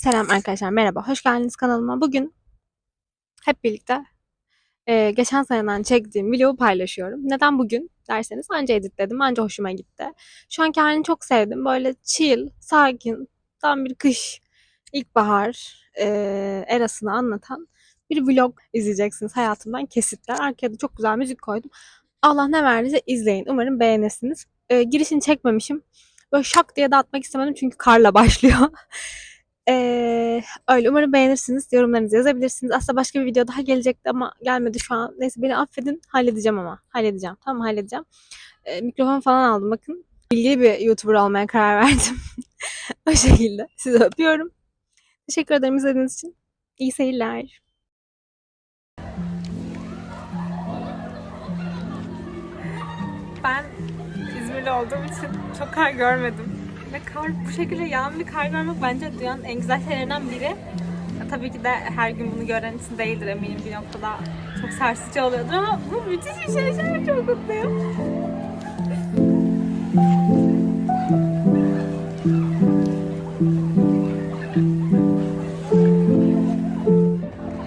Selam arkadaşlar, merhaba. Hoş geldiniz kanalıma. Bugün hep birlikte e, geçen seneden çektiğim videoyu paylaşıyorum. Neden bugün derseniz anca editledim, anca hoşuma gitti. Şu anki halini çok sevdim. Böyle chill, sakin, tam bir kış, ilkbahar e, erasını anlatan bir vlog izleyeceksiniz hayatımdan kesitler. Arkaya da çok güzel müzik koydum. Allah ne verdiyse izleyin. Umarım beğenirsiniz. E, girişini çekmemişim. Böyle şak diye de atmak istemedim çünkü karla başlıyor. Ee, öyle umarım beğenirsiniz. Yorumlarınızı yazabilirsiniz. Aslında başka bir video daha gelecekti ama gelmedi şu an. Neyse beni affedin. Halledeceğim ama. Halledeceğim. Tamam halledeceğim. Ee, mikrofon falan aldım bakın. Bilgili bir YouTuber olmaya karar verdim. o şekilde. Sizi öpüyorum. Teşekkür ederim izlediğiniz için. İyi seyirler. Ben İzmirli olduğum için çok kar görmedim. Ve kar bu şekilde yağan bir kar görmek bence dünyanın en güzel şeylerinden biri. Tabii ki de her gün bunu gören için değildir eminim bir noktada çok sarsıcı oluyordur ama bu müthiş bir şey. An çok mutluyum.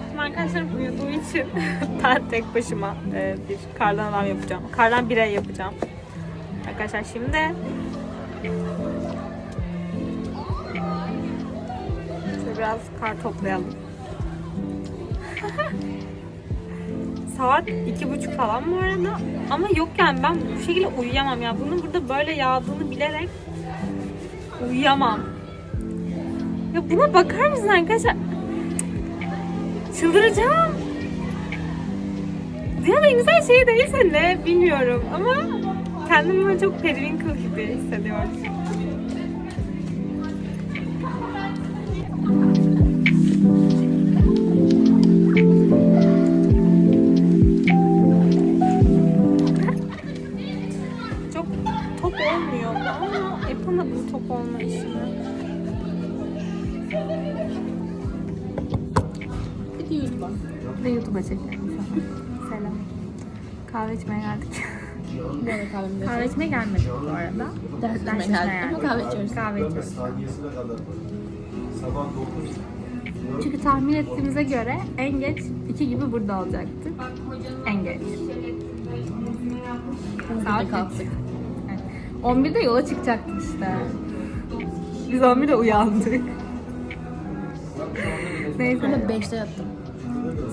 Şimdi arkadaşlarım uyuduğu için ben tek başıma e, bir kardan adam yapacağım. Kardan birey yapacağım. Arkadaşlar şimdi biraz kar toplayalım. Saat iki buçuk falan bu arada. Ama yok yani ben bu şekilde uyuyamam ya. Bunun burada böyle yağdığını bilerek uyuyamam. Ya buna bakar mısın arkadaşlar? Çıldıracağım. Dünyanın en güzel şeyi değilse ne bilmiyorum ama kendimi çok periwinkle gibi hissediyorum. De YouTube'a çekelim. Selam. Kahve içmeye geldik. Arada kahvemi Kahve içmeye gelmedik bu arada. Ders içmeye geldik ama kahve içiyoruz. Kahve içiyoruz. saniyesine kadar. Sabah 9 Çünkü tahmin ettiğimize göre en geç 2 gibi burada olacaktık. En geç. Saat kalktık. Evet. 11'de yola çıkacaktık işte. Biz 11'de uyandık. Neyse. Ama 5'te yattım.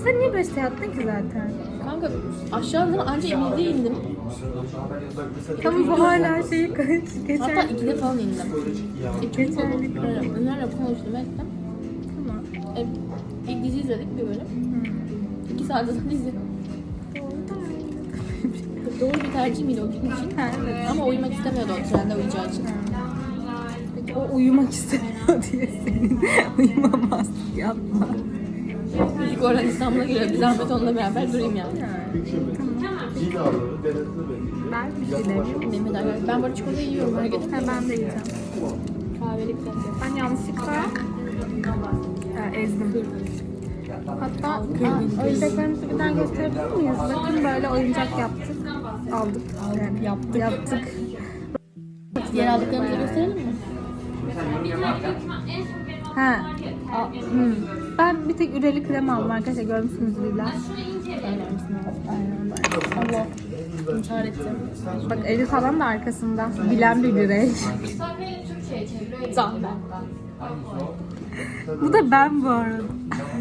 Sen niye 5'te yattın ki zaten? Kanka aşağıdan anca Emin'de indim. Tamam bu hala şeyi kaç. Hatta. 2'de falan indim. E, çocukla böyle Ömer'le konuştum ettim. Tamam. E, bir dizi izledik bir bölüm. 2 saat zaten dizi. Doğru bir tercih miydi o gün için? Ha, evet. Ama uyumak istemiyordu o trende uyuyacağı için. Peki o uyumak istemiyor diye senin uyumamazlık yapma. Çocuk oradan İstanbul'a geliyor. Bir zahmet onunla beraber durayım yani. Bekliyor. Ben bir. Mehmet Ali. Ben böyle çikolata yiyorum. Hareket ben de yiyeceğim. Kahveli bir tane. Ben yanlışlıkla e, ezdim. Hatta oyuncaklarımızı birden gösterebilir miyiz? Bakın böyle oyuncak yaptık. Aldık. Yani yaptık. Yaptık. Diğer aldıklarımızı gösterelim mi? Ha. Hmm. Ben bir tek üreli krem aldım arkadaşlar. Görmüşsünüz abi? Allah. İntihar ettim. Bak eli falan da arkasında. Bilen bir birey. Zahmet. Bu da ben bu arada.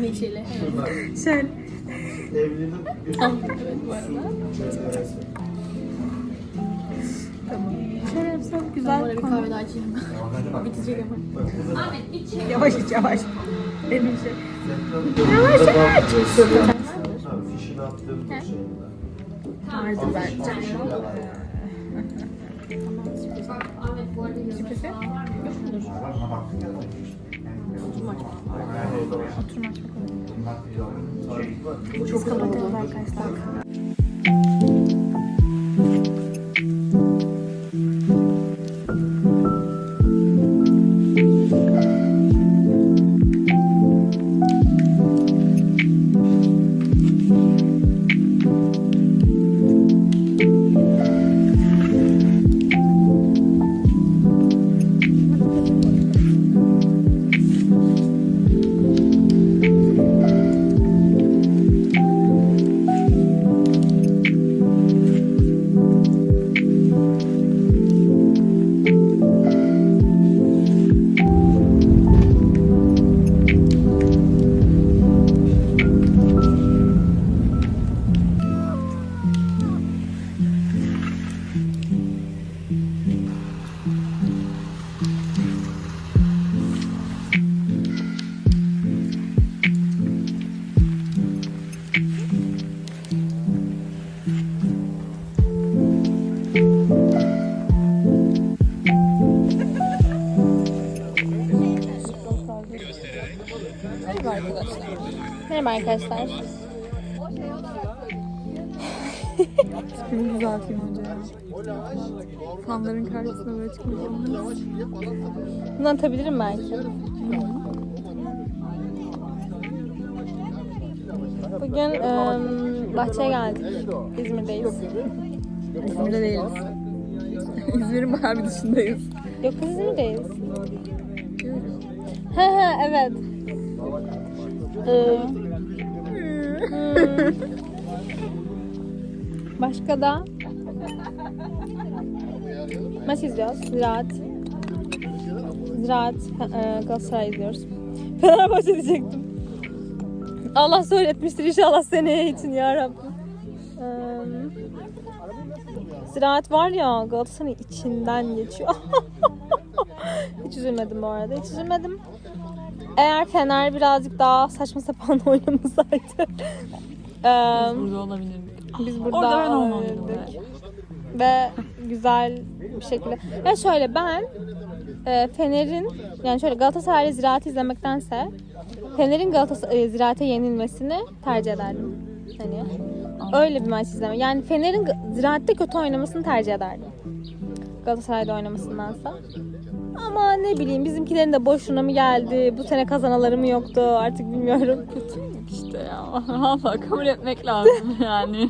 Neşeli. Şöyle. Evlilik bir bu arada. Tamam. Ben güzel bir konu. kahve daha içeyim. Bitecek ama. Yavaş iç yavaş. Benim şey. Yavaş yavaş. Fişini attığım bir şey. Vardı bence. Şüphesi? Yok mudur? Oturma aç. Oturma aç bakalım. Çok kapatıyoruz arkadaşlar. Arkadaşlar. Güzel film önce. Fanların karşısında böyle çıkmış olmanız. Bunu atabilirim belki. Bugün ım, bahçeye geldik. İzmir'deyiz. İzmir'de değiliz. İzmir'in bayağı bir dışındayız. Yok İzmir'deyiz. He he evet. Ee. Başka da maç izliyoruz. Ziraat. Ziraat e, Galatasaray izliyoruz. Fenerbahçe diyecektim. Allah söyletmiştir inşallah seneye için ya Rabbim. Ziraat var ya Galatasaray'ın içinden geçiyor. hiç üzülmedim bu arada. Hiç üzülmedim. Eğer Fener birazcık daha saçma sapan oynamasaydı. eee, Burada olabilirdik. biz burada Orada ben olabilirdik. Ve güzel bir şekilde. Ya şöyle ben e, Fener'in yani şöyle Galatasaray Ziraat'ı izlemektense Fener'in Galatasaray Ziraat'e yenilmesini tercih ederdim. Hani öyle bir maç izlemek. Yani Fener'in Ziraat'te kötü oynamasını tercih ederdim. Galatasaray'da oynamasındansa. Ama ne bileyim bizimkilerin de boşuna mı geldi? Bu sene kazanaları mı yoktu? Artık bilmiyorum. Kötüydük işte ya. Valla kabul etmek lazım yani.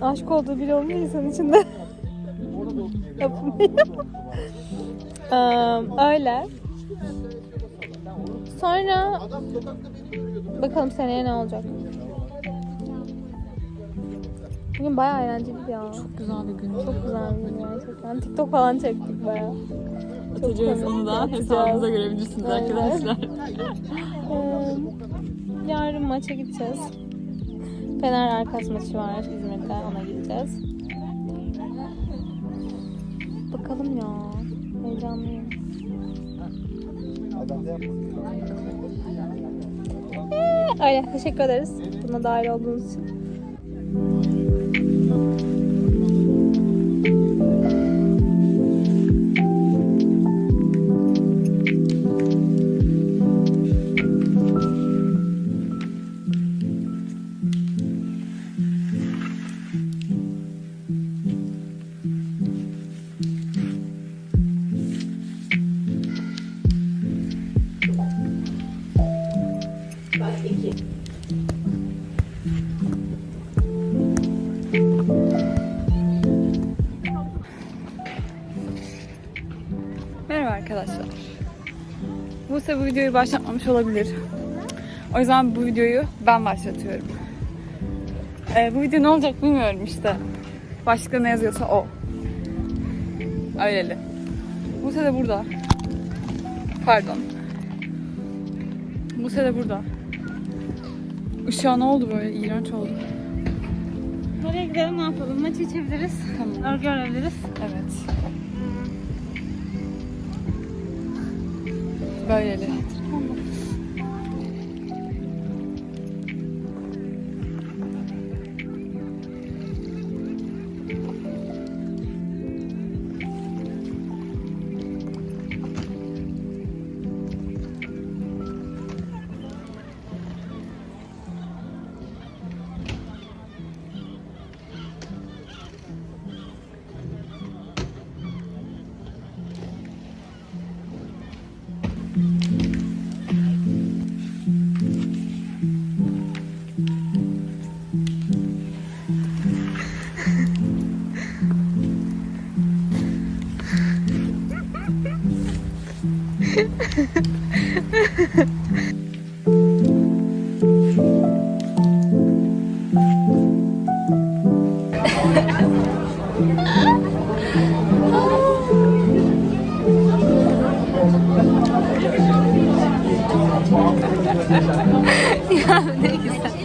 aşık olduğu biri olmuyor insan içinde. Eee, öyle. Sonra bakalım seneye ne olacak. Bugün bayağı eğlenceliydi ya. Çok Güzel bir gün. güzel bir gün gerçekten. TikTok falan çektik bayağı. Atacağız onu da hesabınıza görebilirsiniz Aynen. arkadaşlar. Yarın maça gideceğiz. Fener Arkas maçı var İzmir'de. Ona gideceğiz. Bakalım ya. Heyecanlıyım. Ee, öyle. Teşekkür ederiz. Buna dahil olduğunuz için. Merhaba arkadaşlar. Buse bu videoyu başlatmamış olabilir. O yüzden bu videoyu ben başlatıyorum. Ee, bu video ne olacak bilmiyorum işte. Başlıkta ne yazıyorsa o. Öyleli. Buse de burada. Pardon. Buse de burada. Işığa ne oldu böyle? İğrenç oldu. Nereye gidelim ne yapalım? Maçı içebiliriz. Tamam. Örgü örebiliriz. Evet. Böyleli. Okay.